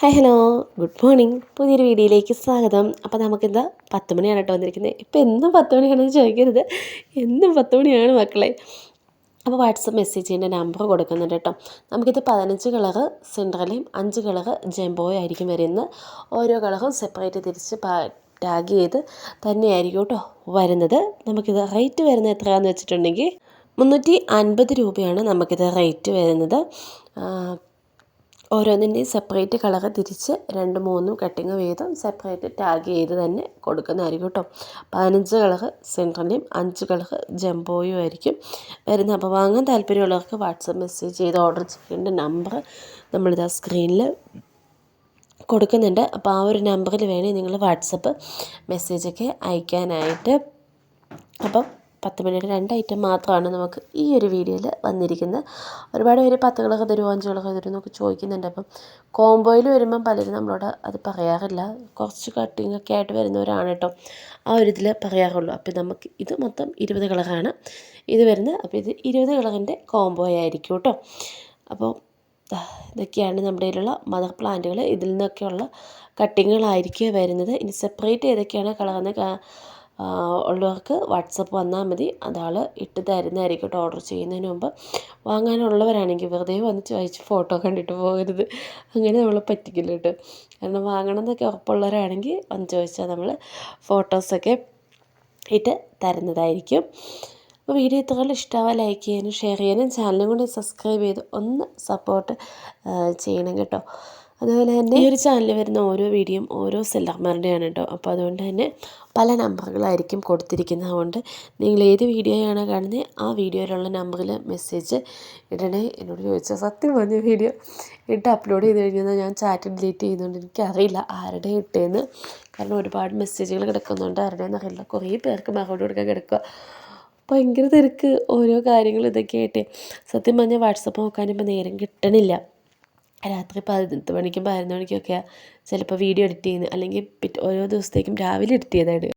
Hi hello. Good morning. പുതിയൊരു വീഡിയോയിലേക്ക് സ്വാഗതം. അപ്പോൾ നമുക്കിന്ന് പത്ത് മണിയാണ് കേട്ടോ വന്നിരിക്കുന്നത്. ഇപ്പോൾ എന്നും പത്ത് മണിയാണെന്ന് ചോദിക്കരുത്. എന്നും പത്ത് മണിയാണ് മക്കളെ. അപ്പോൾ വാട്സപ്പ് മെസ്സേജ് ചെയ്യേണ്ട നമ്പർ കൊടുക്കുന്നുണ്ട് കേട്ടോ. നമുക്കിത് പതിനഞ്ച് കളറ് സെൻട്രലയും അഞ്ച് കളറ് ജംബോയും ആയിരിക്കും വരുന്നത്. ഓരോ കളറും സെപ്പറേറ്റ് തിരിച്ച് ടാഗ് ചെയ്ത് തന്നെയായിരിക്കും കേട്ടോ വരുന്നത്. നമുക്കിത് റേറ്റ് വരുന്നത് എത്രയാണെന്ന് വെച്ചിട്ടുണ്ടെങ്കിൽ മുന്നൂറ്റി അൻപത് രൂപയാണ് നമുക്കിത് റേറ്റ് വരുന്നത്. ഓരോന്നിന്റെയും സെപ്പറേറ്റ് കളറ് തിരിച്ച് രണ്ട് മൂന്നും കട്ടിങ് വീതം സെപ്പറേറ്റ് ടാഗ് ചെയ്ത് തന്നെ കൊടുക്കുന്നതായിരിക്കും കേട്ടോ. പതിനഞ്ച് കളറ് സെൻട്രലിയും അഞ്ച് കളറ് ജംബോയും ആയിരിക്കും വരുന്ന അപ്പോൾ വാങ്ങാൻ താല്പര്യമുള്ളവർക്ക് വാട്സപ്പ് മെസ്സേജ് ചെയ്ത് ഓർഡർ ചെയ്യേണ്ട നമ്പർ നമ്മളിതാ സ്ക്രീനിൽ കൊടുക്കുന്നുണ്ട്. അപ്പോൾ ആ ഒരു നമ്പറിൽ വേണേൽ നിങ്ങൾ വാട്സപ്പ് മെസ്സേജൊക്കെ അയക്കാനായിട്ട്. അപ്പം പത്ത് മണിയുടെ രണ്ട് ഐറ്റം മാത്രമാണ് നമുക്ക് ഈ ഒരു വീഡിയോയിൽ വന്നിരിക്കുന്നത്. ഒരുപാട് പേര് പത്ത് കളർ തരുമോ അഞ്ച് കളർ തരുമോ എന്നൊക്കെ ചോദിക്കുന്നുണ്ട്. അപ്പം കോംബോയിൽ വരുമ്പം പലരും നമ്മളോട് അത് പറയാറില്ല. കുറച്ച് കട്ടിങ് ഒക്കെ ആയിട്ട് വരുന്നവരാണ് കേട്ടോ ആ ഒരു ഇതിൽ പറയാറുള്ളൂ. അപ്പോൾ നമുക്ക് ഇത് മൊത്തം ഇരുപത് കളറാണ്. ഇത് വരുന്നത്. അപ്പോൾ ഇത് ഇരുപത് കളറിന്റെ കോംബോ ആയിരിക്കും കേട്ടോ. അപ്പോൾ ഇതൊക്കെയാണ് നമ്മുടെ കയ്യിലുള്ള മദർ പ്ലാന്റുകൾ ഇതിൽ നിന്നൊക്കെയുള്ള കട്ടിങ്ങുകളായിരിക്കും വരുന്നത്. ഇനി സെപ്പറേറ്റ് ഏതൊക്കെയാണ് കളർന്ന് ഉള്ളവർക്ക് വാട്സപ്പ് വന്നാൽ മതി. അതാൾ ഇട്ട് തരുന്നതായിരിക്കും കേട്ടോ ഓർഡർ ചെയ്യുന്നതിന് മുമ്പ്. വാങ്ങാനുള്ളവരാണെങ്കിൽ വെറുതെ വന്ന് ചോദിച്ച് ഫോട്ടോ കണ്ടിട്ട് പോകരുത്. അങ്ങനെ നമ്മൾ പറ്റിക്കില്ല കേട്ടോ. കാരണം വാങ്ങണം എന്നൊക്കെ ഉറപ്പുള്ളവരാണെങ്കിൽ വന്ന് ചോദിച്ചാൽ നമ്മൾ ഫോട്ടോസൊക്കെ ഇട്ട് തരുന്നതായിരിക്കും. അപ്പോൾ വീഡിയോ ഇത്രയും ഇഷ്ടമാവാൻ ലൈക്ക് ചെയ്യാനും ഷെയർ ചെയ്യാനും ചാനലും കൂടി സബ്സ്ക്രൈബ് ചെയ്ത് ഒന്ന് സപ്പോർട്ട് ചെയ്യണം കേട്ടോ. അതുപോലെ തന്നെ ഈ ഒരു ചാനലിൽ വരുന്ന ഓരോ വീഡിയോയും ഓരോ സെല്ലർമാരുടെയാണ് കേട്ടോ അപ്പോൾ അതുകൊണ്ട് തന്നെ പല നമ്പറുകളായിരിക്കും കൊടുത്തിരിക്കുന്നത്. അതുകൊണ്ട് നിങ്ങൾ ഏത് വീഡിയോയാണ് കാണുന്നത് ആ വീഡിയോയിലുള്ള നമ്പറിൽ മെസ്സേജ് ഇടണേ. എന്നോട് ചോദിച്ചാൽ സത്യം പറഞ്ഞ വീഡിയോ ഇട്ട് അപ്ലോഡ് ചെയ്ത് കഴിഞ്ഞാൽ ഞാൻ ചാറ്റ് ഡിലീറ്റ് ചെയ്യുന്നുണ്ട് എനിക്കറിയില്ല ആരുടെ ഇട്ടേന്ന്. കാരണം ഒരുപാട് മെസ്സേജുകൾ കിടക്കുന്നുണ്ട് ആരുടെയെന്ന് അറിയില്ല കുറേ പേർക്ക് മറുപടി കൊടുക്കാൻ കിടക്കുക ഭയങ്കര തിരക്ക് ഓരോ കാര്യങ്ങൾ ഇതൊക്കെ ആയിട്ട് സത്യം പറഞ്ഞാൽ വാട്സപ്പ് നോക്കാനിപ്പോൾ നേരം കിട്ടണില്ല. രാത്രി പതിനെട്ട് മണിക്കും പതിനൊന്ന് മണിക്കൊക്കെയാണ് ചിലപ്പോൾ വീഡിയോ എഡിറ്റ് ചെയ്യുന്നത് അല്ലെങ്കിൽ പിറ്റേ ഓരോ ദിവസത്തേക്കും രാവിലെ എഡിറ്റ് ചെയ്താണ്